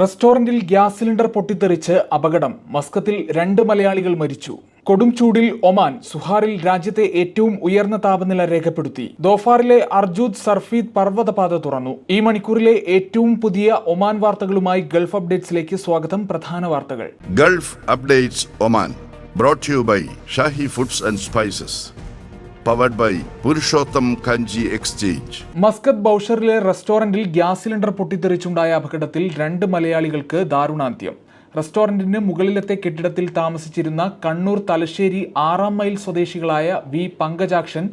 റെസ്റ്റോറന്റിൽ gas cylinder പൊട്ടിത്തെറിച്ച് അപകടം. മസ്കത്തിൽ രണ്ട് മലയാളികൾ മരിച്ചു. കൊടും ചൂടിൽ ഒമാൻ സുഹാറിൽ രാജ്യത്തെ ഏറ്റവും ഉയർന്ന താപനില രേഖപ്പെടുത്തി. ദോഫാറിലെ അർജൂദ് സർഫീദ് പർവതപാത തുറന്നു. ഈ മണിക്കൂറിലെ ഏറ്റവും പുതിയ ഒമാൻ വാർത്തകളുമായി ഗൾഫ് അപ്ഡേറ്റ്സിലേക്ക് സ്വാഗതം. പ്രധാന വാർത്തകൾ. Gulf updates Oman brought to you by foods and and Spices. By Purushottam Kanji exchange. Muscat ബൌഷറിലെ റെസ്റ്റോറന്റിൽ ഗ്യാസ് സിലിണ്ടർ പൊട്ടിത്തെറിച്ചുണ്ടായ അപകടത്തിൽ രണ്ട് മലയാളികൾക്ക് ദാരുണാന്ത്യം റെസ്റ്റോറന്റിന് മുകളിലത്തെ കെട്ടിടത്തിൽ താമസിച്ചിരുന്ന കണ്ണൂർ തലശ്ശേരി ആറാം മൈൽ സ്വദേശികളായ വി പങ്കജാക്ഷൻ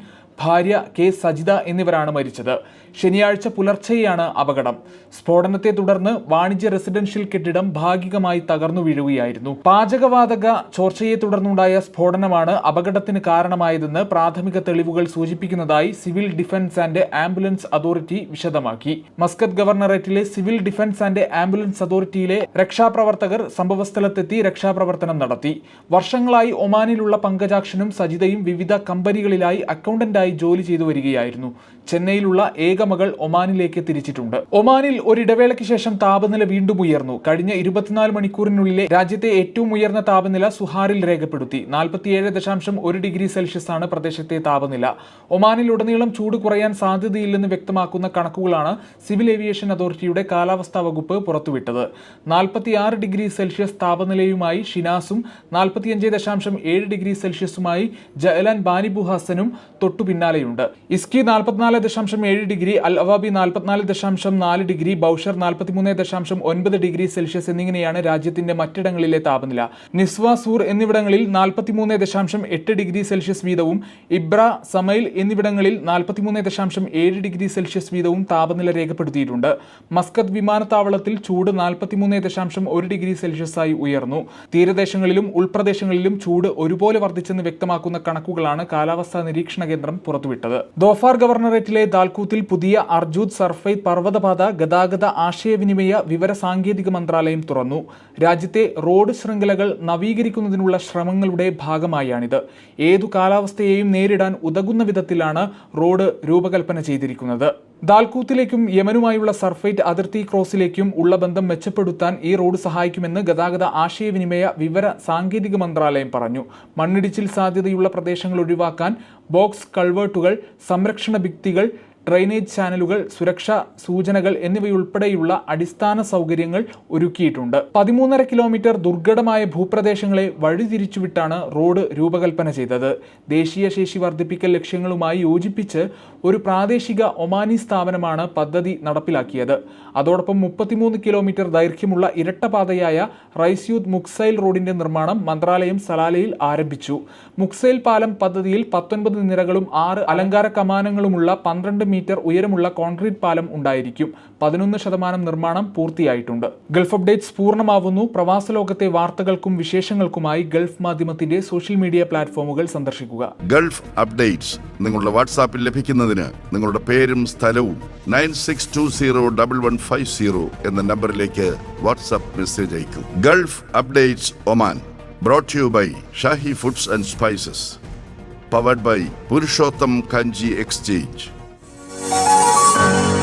ഭാര്യ കെ സജിത എന്നിവരാണ് മരിച്ചത്. ശനിയാഴ്ച പുലർച്ചെയാണ് അപകടം. സ്ഫോടനത്തെ തുടർന്ന് വാണിജ്യ റെസിഡൻഷ്യൽ കെട്ടിടം ഭാഗികമായി തകർന്നു വീഴുകയായിരുന്നു. പാചകവാതക ചോർച്ചയെ തുടർന്നുണ്ടായ സ്ഫോടനമാണ് അപകടത്തിന് കാരണമായതെന്ന് പ്രാഥമിക തെളിവുകൾ സൂചിപ്പിക്കുന്നതായി civil defence and ambulance authority വിശദമാക്കി. മസ്കത്ത് ഗവർണറേറ്റിലെ സിവിൽ ഡിഫൻസ് ആൻഡ് ആംബുലൻസ് അതോറിറ്റിയിലെ രക്ഷാപ്രവർത്തകർ സംഭവസ്ഥലത്തെത്തി രക്ഷാപ്രവർത്തനം നടത്തി. വർഷങ്ങളായി ഒമാനിലുള്ള പങ്കജാക്ഷനും സജിതയും വിവിധ കമ്പനികളിലായി അക്കൗണ്ടന്റായി ജോലി ചെയ്തു വരികയായിരുന്നു. ചെന്നൈയിലുള്ള ഏക മകൾ ഒമാനിലേക്ക് തിരിച്ചിട്ടുണ്ട്. ഒമാനിൽ ഒരിടവേളയ്ക്ക് ശേഷം താപനില വീണ്ടും ഉയർന്നു. കഴിഞ്ഞ ഇരുപത്തിനാല് മണിക്കൂറിനുള്ളിലെ രാജ്യത്തെ ഏറ്റവും ഉയർന്ന താപനില സുഹാറിൽ രേഖപ്പെടുത്തി. നാൽപ്പത്തിയേഴ് ദശാംശം ഒരു ഡിഗ്രി സെൽഷ്യസ് ആണ് പ്രദേശത്തെ താപനില. ഒമാനിൽ ഉടനീളം ചൂട് കുറയാൻ സാധ്യതയില്ലെന്ന് വ്യക്തമാക്കുന്ന കണക്കുകളാണ് സിവിൽ ഏവിയേഷൻ അതോറിറ്റിയുടെ കാലാവസ്ഥാ വകുപ്പ് പുറത്തുവിട്ടത്. നാൽപ്പത്തിയാറ് ഡിഗ്രി സെൽഷ്യസ് താപനിലയുമായി ഷിനാസും നാൽപ്പത്തിയഞ്ച് ദശാംശം ഏഴ് ഡിഗ്രി സെൽഷ്യസുമായി ജയലാൻ ബാനിബു ഹസനും തൊട്ടു പിന്നാലെയുണ്ട്. ഇസ്കി നാൽപ്പത്തിനാല് ദശാംശം ഏഴ് ഡിഗ്രി അൽ അവാബി നാൽപ്പത്തിനാല് ദശാംശം നാല് ഡിഗ്രി ബൌഷർ നാൽപ്പത്തിമൂന്ന് ദശാംശം ഒൻപത് ഡിഗ്രി സെൽഷ്യസ് എന്നിങ്ങനെയാണ് രാജ്യത്തിന്റെ മറ്റിടങ്ങളിലെ താപനില. നിസ്വ സൂർ എന്നിവിടങ്ങളിൽ നാൽപ്പത്തിമൂന്ന് ദശാംശം എട്ട് ഡിഗ്രി സെൽഷ്യസ് വീതവും ഇബ്ര സമയിൽ എന്നിവിടങ്ങളിൽ നാൽപ്പത്തിമൂന്ന് ദശാംശം ഏഴ് ഡിഗ്രി സെൽഷ്യസ് വീതവും താപനില രേഖപ്പെടുത്തിയിട്ടുണ്ട്. മസ്കത്ത് വിമാനത്താവളത്തിൽ ചൂട് നാൽപ്പത്തിമൂന്ന് ദശാംശം ഒരു ഡിഗ്രി സെൽഷ്യസായി ഉയർന്നു. തീരദേശങ്ങളിലും ഉൾപ്രദേശങ്ങളിലും ചൂട് ഒരുപോലെ വർദ്ധിച്ചെന്ന് വ്യക്തമാക്കുന്ന കണക്കുകളാണ് കാലാവസ്ഥാ നിരീക്ഷണ കേന്ദ്രം പുറത്തുവിട്ടത്. ദോഫാർ ഗവർണറേറ്റിലെ ദാൽകൂത്തിൽ പുതിയ അർജൂദ് സർഫൈ പർവതപാത ഗതാഗത ആശയവിനിമയ വിവര സാങ്കേതിക മന്ത്രാലയം തുറന്നു. രാജ്യത്തെ റോഡ് ശൃംഖലകൾ നവീകരിക്കുന്നതിനുള്ള ശ്രമങ്ങളുടെ ഭാഗമായാണിത്. ഏതു കാലാവസ്ഥയെയും നേരിടാൻ ഉതകുന്ന വിധത്തിലാണ് റോഡ് രൂപകൽപ്പന ചെയ്തിരിക്കുന്നത്. ദാൽക്കൂത്തിലേക്കും യമനുമായുള്ള സർഫൈറ്റ് അതിർത്തി ക്രോസിലേക്കും ഉള്ള ബന്ധം മെച്ചപ്പെടുത്താൻ ഈ റോഡ് സഹായിക്കുമെന്ന് ഗതാഗത ആശയവിനിമയ വിവര സാങ്കേതിക മന്ത്രാലയം പറഞ്ഞു. മണ്ണിടിച്ചിൽ സാധ്യതയുള്ള പ്രദേശങ്ങൾ ഒഴിവാക്കാൻ ബോക്സ് കൾവേർട്ടുകൾ സംരക്ഷണ ഭിത്തികൾ ഡ്രെയിനേജ് ചാനലുകൾ സുരക്ഷാ സൂചനകൾ എന്നിവയുൾപ്പെടെയുള്ള അടിസ്ഥാന സൗകര്യങ്ങൾ ഒരുക്കിയിട്ടുണ്ട്. പതിമൂന്നര കിലോമീറ്റർ ദുർഘടമായ ഭൂപ്രദേശങ്ങളെ വഴിതിരിച്ചുവിട്ടാണ് റോഡ് രൂപകൽപ്പന ചെയ്തത്. ദേശീയ ശേഷി വർദ്ധിപ്പിക്കൽ ലക്ഷ്യങ്ങളുമായി യോജിപ്പിച്ച് ഒരു പ്രാദേശിക ഒമാനി സ്ഥാപനമാണ് പദ്ധതി നടപ്പിലാക്കിയത്. അതോടൊപ്പം മുപ്പത്തിമൂന്ന് കിലോമീറ്റർ ദൈർഘ്യമുള്ള ഇരട്ടപാതയായ റൈസ്യൂദ് മുക്സൈൽ റോഡിന്റെ നിർമ്മാണം മന്ത്രാലയം സലാലയിൽ ആരംഭിച്ചു. മുക്സൈൽ പാലം പദ്ധതിയിൽ പത്തൊൻപത് നിരകളും ആറ് അലങ്കാര കമാനങ്ങളുമുള്ള പന്ത്രണ്ട് മീറ്റർ ഉയരമുള്ള കോൺക്രീറ്റ് പാലം ഉണ്ടായിരിക്കും. പതിനൊന്ന് ശതമാനം നിർമ്മാണം പൂർത്തിയായിട്ടുണ്ട്. ഗൾഫ് അപ്ഡേറ്റ്സ് പൂർണമാവുന്നു. പ്രവാസ ലോകത്തെ വാർത്തകൾക്കും വിശേഷങ്ങൾക്കുമായി ഗൾഫ് മാധ്യമത്തിന്റെ സോഷ്യൽ മീഡിയ പ്ലാറ്റ്ഫോമുകൾ സന്ദർശിക്കുക. ഗൾഫ് അപ്ഡേറ്റ്സ് നിങ്ങളുടെ വാട്സാപ്പിൽ ലഭിക്കുന്നതിന് നിങ്ങളുടെ പേരും സ്ഥലവും nine six two zero double one five zero എന്ന നമ്പറിലേക്ക് വാട്സാപ്പ് മെസ്സേജ് അയക്കും. Gulf updates Oman brought you by Shahi foods and spices powered by Purushottam Kanji Exchange. Bye.